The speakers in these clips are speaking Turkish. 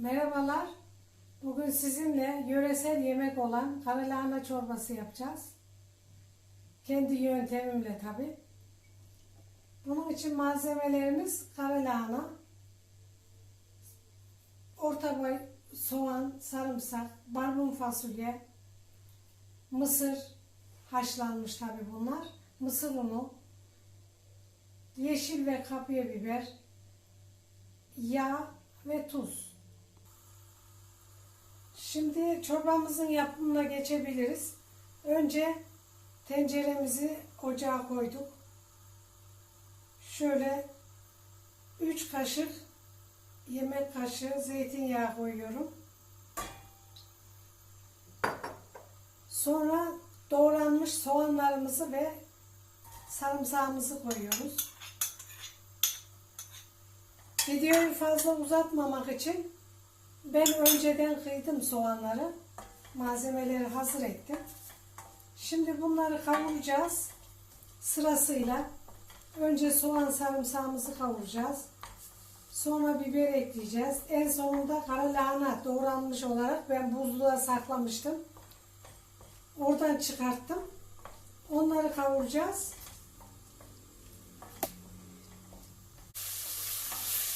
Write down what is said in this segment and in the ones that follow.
Merhabalar. Bugün sizinle yöresel yemek olan karalahana çorbası yapacağız. Kendi yöntemimle tabi. Bunun için malzemelerimiz karalahana, orta boy soğan, sarımsak, barbun fasulye, mısır haşlanmış tabi bunlar, mısır unu, yeşil ve kapya biber, yağ ve tuz. Şimdi çorbamızın yapımına geçebiliriz. Önce tenceremizi ocağa koyduk. Şöyle 3 kaşık yemek kaşığı zeytinyağı koyuyorum. Sonra doğranmış soğanlarımızı ve sarımsağımızı koyuyoruz. Videoyu fazla uzatmamak için ben önceden kıydım soğanları. Malzemeleri hazır ettim. Şimdi bunları kavuracağız. Sırasıyla önce soğan sarımsağımızı kavuracağız. Sonra biber ekleyeceğiz. En sonunda kara lahana doğranmış olarak ben buzluğa saklamıştım. Oradan çıkarttım. Onları kavuracağız.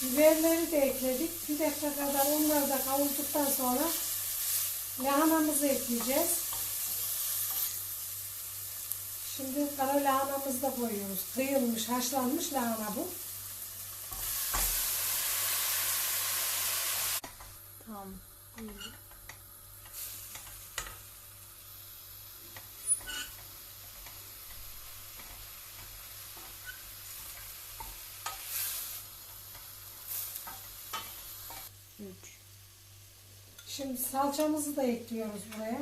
Biberleri de ekledik. Bir dakika kadar onları da kavurduktan sonra lahanamızı ekleyeceğiz. Şimdi kara lahanamızı da koyuyoruz. Kıyılmış, haşlanmış lahana bu. Tamam. Şimdi salçamızı da ekliyoruz buraya.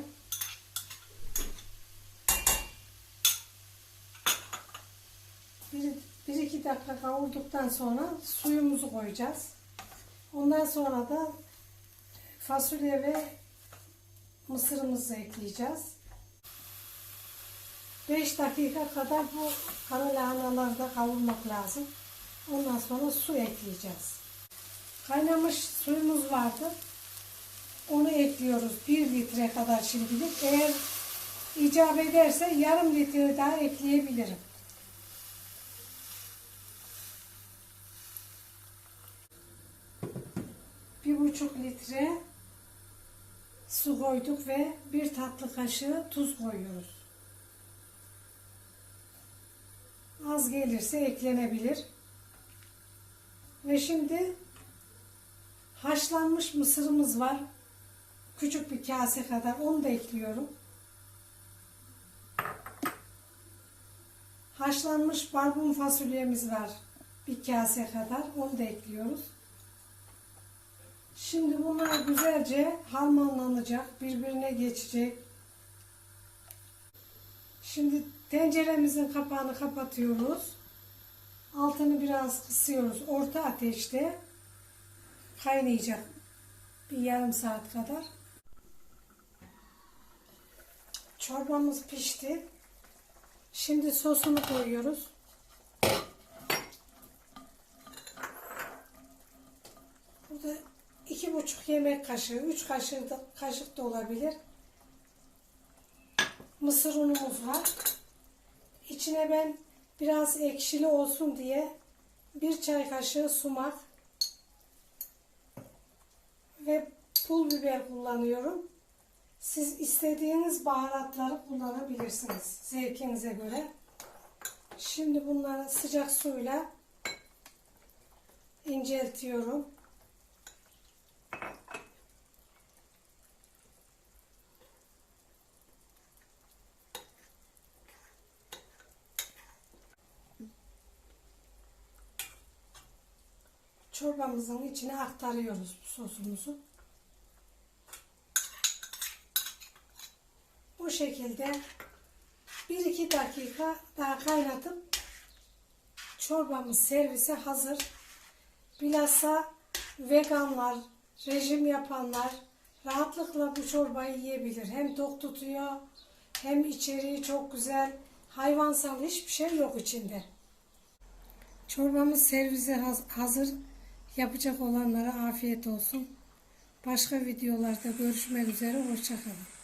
Bir, bir iki dakika kavurduktan sonra suyumuzu koyacağız. Ondan sonra da fasulye ve mısırımızı ekleyeceğiz. 5 dakika kadar bu kara lahanaları da kavurmak lazım. Ondan sonra su ekleyeceğiz. Kaynamış suyumuz vardı. Onu ekliyoruz 1 litre kadar şimdilik. Eğer icap ederse yarım litre daha ekleyebilirim. Bir buçuk litre su koyduk ve bir tatlı kaşığı tuz koyuyoruz. Az gelirse eklenebilir. Ve şimdi haşlanmış mısırımız var. Küçük bir kase kadar onu da ekliyorum. Haşlanmış barbun fasulyemiz var. Bir kase kadar onu da ekliyoruz. Şimdi bunlar güzelce harmanlanacak, birbirine geçecek. Şimdi tenceremizin kapağını kapatıyoruz. Altını biraz kısıyoruz. Orta ateşte kaynayacak. Bir yarım saat kadar. Çorbamız pişti. Şimdi sosunu koyuyoruz. Burada iki buçuk yemek kaşığı, üç kaşık da, kaşık da olabilir. Mısır unumuz var. İçine ben biraz ekşili olsun diye bir çay kaşığı sumak ve pul biber kullanıyorum. Siz istediğiniz baharatları kullanabilirsiniz zevkinize göre. Şimdi bunları sıcak suyla inceltiyorum. Çorbamızın içine aktarıyoruz sosumuzu. Şekilde 1-2 dakika daha kaynatıp çorbamız servise hazır. Bilhassa veganlar, rejim yapanlar rahatlıkla bu çorbayı yiyebilir. Hem tok tutuyor hem içeriği çok güzel. Hayvansal hiçbir şey yok içinde. Çorbamız servise haz- hazır. Yapacak olanlara afiyet olsun. Başka videolarda görüşmek üzere. Hoşçakalın.